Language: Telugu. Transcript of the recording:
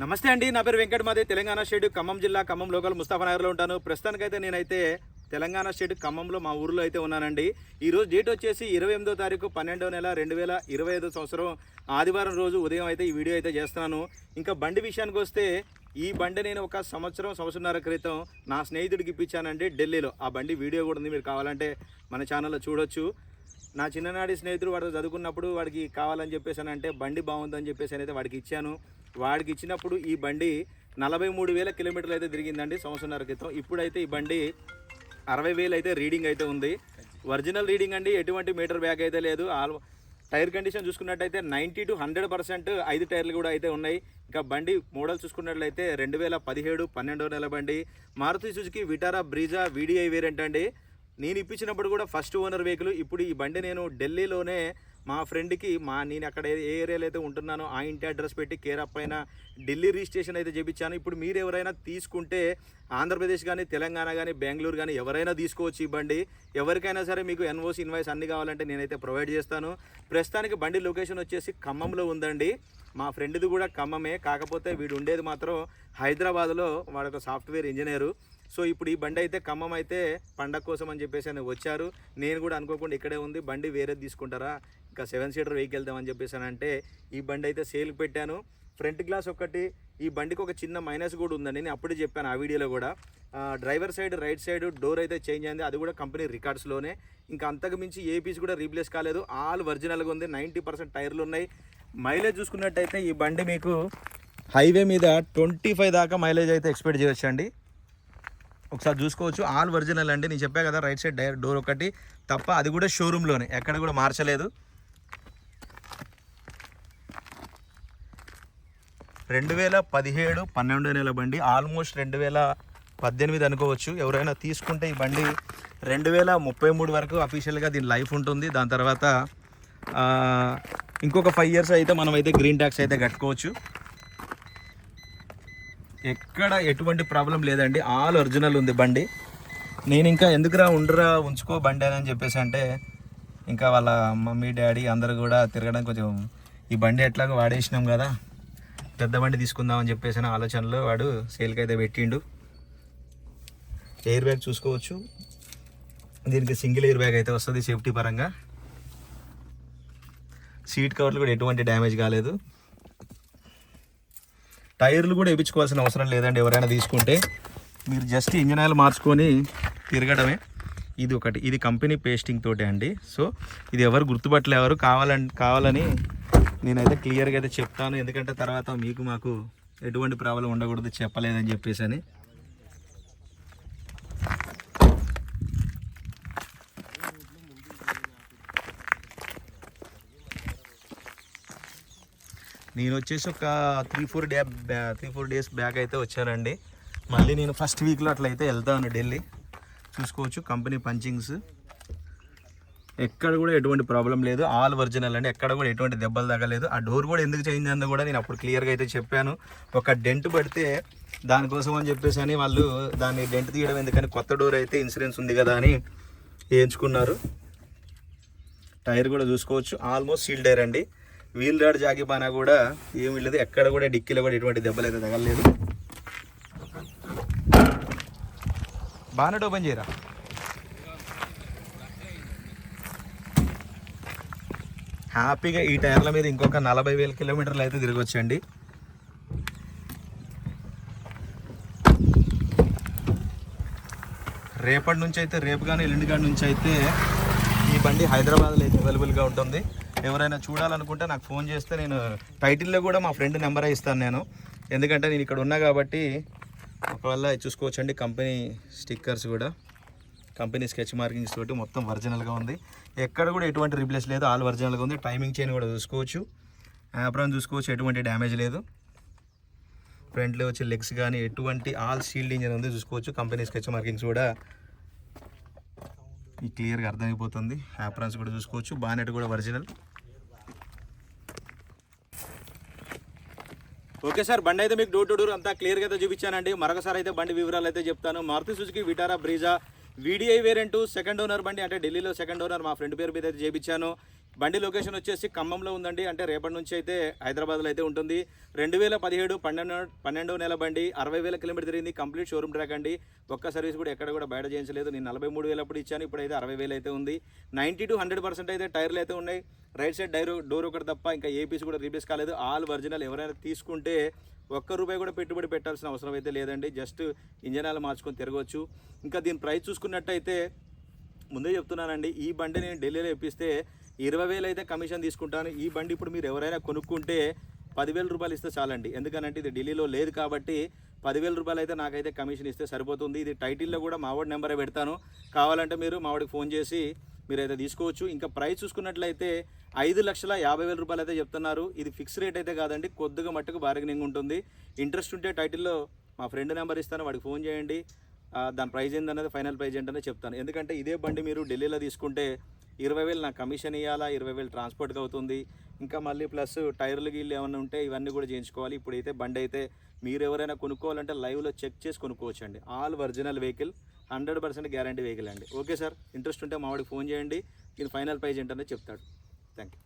నమస్తే అండి నా పేరు వెంకట మాదే తెలంగాణ స్టేట్ ఖమ్మం జిల్లా ఖమ్మం లోకల్ ముస్తాఫానగర్లో ఉంటాను. ప్రస్తుతానికైతే నేనైతే తెలంగాణ స్టేట్ ఖమ్మంలో మా ఊర్లో అయితే ఉన్నానండి. ఈ రోజు డేట్ వచ్చేసి ఇరవై ఎనిమిదో తారీఖు పన్నెండో నెల రెండు వేల ఇరవై ఐదో సంవత్సరం ఆదివారం రోజు ఉదయం అయితే ఈ వీడియో అయితే చేస్తున్నాను. ఇంకా బండి విషయానికి వస్తే ఈ బండి నేను ఒక సంవత్సరం సంవత్సరంన్నర క్రితం నా స్నేహితుడికి ఇప్పించానండి ఢిల్లీలో. ఆ బండి వీడియో కూడా ఉంది మీరు కావాలంటే మన ఛానల్లో చూడొచ్చు. నా చిన్ననాటి స్నేహితుడు వాడు చదువుకున్నప్పుడు వాడికి కావాలని చెప్పేసి అంటే బండి బాగుందని చెప్పేసి అయితే వాడికి ఇచ్చాను. వాడికి ఇచ్చినప్పుడు ఈ బండి నలభై మూడు వేల కిలోమీటర్లు అయితే తిరిగిందండి సంవత్సరాల క్రితం. ఇప్పుడైతే ఈ బండి అరవై వేలు అయితే రీడింగ్ అయితే ఉంది. ఒరిజినల్ రీడింగ్ అండి ఎటువంటి మీటర్ బ్యాగ్ అయితే లేదు. ఆల్ టైర్ కండిషన్ చూసుకున్నట్టయితే నైంటీ టు హండ్రెడ్ పర్సెంట్ ఐదు టైర్లు కూడా అయితే ఉన్నాయి. ఇంకా బండి మోడల్ చూసుకున్నట్లయితే రెండు వేల పదిహేడు పన్నెండో నెల బండి. Maruti Suzuki Vitara Brezza VDI variant అండి. నేను ఇప్పించినప్పుడు కూడా ఫస్ట్ ఓనర్ వెహికల్. ఇప్పుడు ఈ బండి నేను ఢిల్లీలోనే మా ఫ్రెండ్కి మా నేను అక్కడ ఏ ఏరియాలో అయితే ఉంటున్నానో ఆ ఇంటి అడ్రస్ పెట్టి కేరప్ పైన ఢిల్లీ రిజిస్ట్రేషన్ అయితే చేపించాను. ఇప్పుడు మీరు ఎవరైనా తీసుకుంటే ఆంధ్రప్రదేశ్ కానీ తెలంగాణ కానీ బెంగళూరు కానీ ఎవరైనా తీసుకోవచ్చు ఈ బండి. ఎవరికైనా సరే మీకు ఎన్ఓసి ఇన్వాయిస్ అన్ని కావాలంటే నేనైతే ప్రొవైడ్ చేస్తాను. ప్రస్తుతానికి బండి లొకేషన్ వచ్చేసి ఖమ్మంలో ఉందండి. మా ఫ్రెండ్ది కూడా ఖమ్మమే. కాకపోతే వీడు ఉండేది మాత్రం హైదరాబాద్లో. వాడు ఒక సాఫ్ట్వేర్ ఇంజనీరు. సో ఇప్పుడు ఈ బండి అయితే ఖమ్మం అయితే పండగ కోసం అని చెప్పేసి అని వచ్చారు. నేను కూడా అనుకోకుండా ఇక్కడే ఉంది. బండి వేరేది తీసుకుంటారా? ఇంకా సెవెన్ సీటర్ వెహికల్ వెళ్దామని చెప్పేసి అంటే ఈ బండి అయితే సేల్ పెట్టాను. ఫ్రంట్ గ్లాస్ ఒకటి ఈ బండికి ఒక చిన్న మైనస్ కూడా ఉందండి నేను అప్పుడే చెప్పాను ఆ వీడియోలో కూడా. Driver side right side door అయితే చేంజ్ అయింది. అది కూడా కంపెనీ రికార్డ్స్లోనే. ఇంకా అంతకు మించి ఏ పీస్ కూడా రీప్లేస్ కాలేదు. ఆల్ ఒరిజినల్గా ఉంది. నైంటీ పర్సెంట్ టైర్లు ఉన్నాయి. మైలేజ్ చూసుకున్నట్టయితే ఈ బండి మీకు హైవే మీద ట్వంటీ ఫైవ్ దాకా మైలేజ్ అయితే ఎక్స్పెక్ట్ చేయొచ్చండి. ఒకసారి చూసుకోవచ్చు. ఆల్ ఒరిజినల్ అండి. నేను చెప్పా కదా రైట్ సైడ్ డైరెక్ట్ డోర్ ఒకటి. తప్ప అది కూడా షోరూంలోనే. ఎక్కడ కూడా మార్చలేదు. రెండు వేల పదిహేడు పన్నెండు నెల బండి. ఆల్మోస్ట్ రెండు వేల పద్దెనిమిది అనుకోవచ్చు. ఎవరైనా తీసుకుంటే ఈ బండి రెండు వేల ముప్పై మూడు వరకు అఫీషియల్గా దీని లైఫ్ ఉంటుంది. దాని తర్వాత ఇంకొక ఫైవ్ ఇయర్స్ అయితే మనం అయితే గ్రీన్ ట్యాక్స్ అయితే కట్టుకోవచ్చు. ఎక్కడ ఎటువంటి ప్రాబ్లం లేదండి. ఆల్ ఒరిజినల్ ఉంది బండి. నేను ఇంకా ఎందుకురా ఉండరా ఉంచుకో బండి అని చెప్పేసి అంటే ఇంకా వాళ్ళ మమ్మీ డాడీ అందరు కూడా తిరగడం కొంచెం ఈ బండి ఎట్లాగో వాడేసినాం కదా. పెద్ద బండి తీసుకుందాం అని చెప్పేసి ఆలోచనలో వాడు సేల్కి అయితే పెట్టిండు. ఎయిర్ బ్యాగ్ చూసుకోవచ్చు. దీనికి సింగిల్ ఎయిర్ బ్యాగ్ అయితే వస్తుంది సేఫ్టీ పరంగా. సీట్ కవర్లు కూడా ఎటువంటి డ్యామేజ్ కాలేదు. టైర్లు కూడా వేయించుకోవాల్సిన అవసరం లేదండి ఎవరైనా తీసుకుంటే. మీరు జస్ట్ ఇంజన్ ఆయిల్ మార్చుకొని తిరగడమే. ఇది ఒకటి. ఇది కంపెనీ పేస్టింగ్ తోటే అండి. సో ఇది ఎవరు గుర్తుపట్టలేవారు కావాలని కావాలని నేనైతే క్లియర్గా అయితే చెప్తాను. ఎందుకంటే తర్వాత మీకు మాకు ఎటువంటి ప్రాబ్లం ఉండకూడదు చెప్పలేదని చెప్పేసి అని నేను వచ్చేసి ఒక three four day three four days back అయితే వచ్చానండి. మళ్ళీ నేను ఫస్ట్ వీక్లో అట్లయితే వెళ్తాను ఢిల్లీ. చూసుకోవచ్చు కంపెనీ పంచింగ్స్ ఎక్కడ కూడా ఎటువంటి ప్రాబ్లం లేదు. ఆల్ ఒరిజినల్ అండి. ఎక్కడ కూడా ఎటువంటి దెబ్బలు తగ్గలేదు ఆ డోర్ కూడా ఎందుకు చేంజ్ అందో కూడా నేను అప్పుడు క్లియర్గా అయితే చెప్పాను. ఒక డెంట్ పడితే దానికోసం అని చెప్పేసి అని వాళ్ళు దాన్ని డెంట్ తీయడం ఎందుకని కొత్త డోర్ అయితే ఇన్సూరెన్స్ ఉంది కదా అని వేయించుకున్నారు టైర్ కూడా చూసుకోవచ్చు. ఆల్మోస్ట్ సీల్ టైర్ అండి. వీల్ రాడ్ జాగిపోయినా కూడా ఏమీ లేదు. ఎక్కడ కూడా డిక్కీలో కూడా ఎటువంటి దెబ్బలు అయితే తగలలేదు బానట్ ఓపెన్ చేయరా? హ్యాపీగా ఈ టైర్ల మీద ఇంకొక నలభై వేల కిలోమీటర్లు అయితే తిరగొచ్చండి. రేపటి నుంచి అయితే రేపు కానీ ఎల్లుండి కాడి నుంచి అయితే ఈ బండి హైదరాబాద్లో అయితే అవైలబుల్గా ఉంటుంది. ఎవరైనా చూడాలనుకుంటే నాకు ఫోన్ చేస్తే నేను టైటిల్లో కూడా మా ఫ్రెండ్ నెంబరే ఇస్తాను నేను. ఎందుకంటే నేను ఇక్కడ ఉన్నా కాబట్టి ఒకవేళ చూసుకోవచ్చండి. కంపెనీ స్టిక్కర్స్ కూడా. కంపెనీ స్కెచ్ మార్కింగ్స్ తోటి మొత్తం ఒరిజినల్గా ఉంది. ఎక్కడ కూడా ఎటువంటి రిప్లేస్ లేదు. ఆల్ ఒరిజినల్గా ఉంది. టైమింగ్ చైన్ కూడా చూసుకోవచ్చు. యాప్రాన్ చూసుకోవచ్చు. ఎటువంటి డ్యామేజ్ లేదు. ఫ్రంట్లో వచ్చే లెగ్స్ కానీ ఎటువంటి ఆల్ షీల్డ్ ఇంజన్ ఉంది చూసుకోవచ్చు. కంపెనీ స్కెచ్ మార్కింగ్స్ కూడా ఈ క్లియర్గా అర్థమైపోతుంది. యాప్రాన్స్ కూడా చూసుకోవచ్చు. బానెట్ కూడా ఒరిజినల్ ఓకే సార్ బండి అయితే మీకు డోర్ టు డోర్ అంతా క్లియర్గా అయితే చూపించానండి. మరొకసారి అయితే బండి వివరాలు అయితే చెప్తాను. Maruti Suzuki Vitara Brezza VDI variant second owner బండి అంటే ఢిల్లీలో సెకండ్ ఓనర్ మా ఫ్రెండ్ పేరు మీద అయితే చేయించాను బండి లొకేషన్ వచ్చేసి ఖమ్మంలో ఉందండి. అంటే రేపటి నుంచి అయితే హైదరాబాద్లో అయితే ఉంటుంది. రెండు వేల పదిహేడు పన్నెండు పన్నెండో నెల బండి అరవై వేల కిలోమీటర్ తిరిగింది. కంప్లీట్ షోరూమ్ ట్రాక్ అండి. ఒక్క సర్వీస్ కూడా ఎక్కడ కూడా బయట చేయించలేదు. నేను నలభై మూడు వేలు అప్పుడు ఇచ్చాను. ఇప్పుడైతే అరవై వేలు అయితే ఉంది. నైంటీ టు హండ్రెడ్ పర్సెంట్ అయితే టైర్లు అయితే ఉన్నాయి. రైట్ సైడ్ డైర్ డోర్ ఒకటి తప్ప ఇంకా ఏ పీస్ కూడా రీప్లేస్ కాలేదు. ఆల్ ఒరిజినల్ ఎవరైనా తీసుకుంటే ఒక్క రూపాయి కూడా పెట్టుబడి పెట్టాల్సిన అవసరం అయితే లేదండి. జస్ట్ ఇంజనాలు మార్చుకొని తిరగవచ్చు ఇంకా దీని ప్రైస్ చూసుకున్నట్టయితే ముందే చెప్తున్నానండి. ఈ బండి నేను ఢిల్లీలో ఇప్పిస్తే ఇరవై వేలు అయితే కమిషన్ తీసుకుంటాను. ఈ బండి ఇప్పుడు మీరు ఎవరైనా కొనుక్కుంటే పదివేల రూపాయలు ఇస్తే చాలండి. ఎందుకనంటే ఇది ఢిల్లీలో లేదు కాబట్టి పదివేల రూపాయలు అయితే నాకైతే కమిషన్ ఇస్తే సరిపోతుంది. ఇది టైటిల్లో కూడా మావాడి నెంబరే పెడతాను. కావాలంటే మీరు మావాడికి ఫోన్ చేసి మీరైతే తీసుకోవచ్చు. ఇంకా ప్రైస్ చూసుకున్నట్లయితే ఐదు లక్షల యాభై వేల రూపాయలు అయితే చెప్తున్నారు. ఇది ఫిక్స్ రేట్ అయితే కాదండి. కొద్దిగా మట్టుకు బార్గెనింగ్ ఉంటుంది. ఇంట్రెస్ట్ ఉంటే టైటిల్లో మా ఫ్రెండ్ నెంబర్ ఇస్తాను. వాడికి ఫోన్ చేయండి. దాని ప్రైస్ ఏందనేది ఫైనల్ ప్రైస్ ఏంటనే చెప్తాను. ఎందుకంటే ఇదే బండి మీరు ఢిల్లీలో తీసుకుంటే ఇరవై వేలు నాకు కమిషన్ ఇవ్వాలా ఇరవై వేలు ట్రాన్స్పోర్ట్కి అవుతుంది. ఇంకా మళ్ళీ ప్లస్ టైర్లు గిల్లు ఏమైనా ఉంటే ఇవన్నీ కూడా చేయించుకోవాలి. ఇప్పుడైతే బండి అయితే మీరు ఎవరైనా కొనుక్కోవాలంటే లైవ్లో చెక్ చేసి కొనుక్కోవచ్చు అండి all original vehicle hundred percent guarantee vehicle అండి. ఓకే సార్ ఇంట్రెస్ట్ ఉంటే మావాడికి ఫోన్ చేయండి. దీని ఫైనల్ ప్రైజ్ ఏంటనే చెప్తాడు. Thank you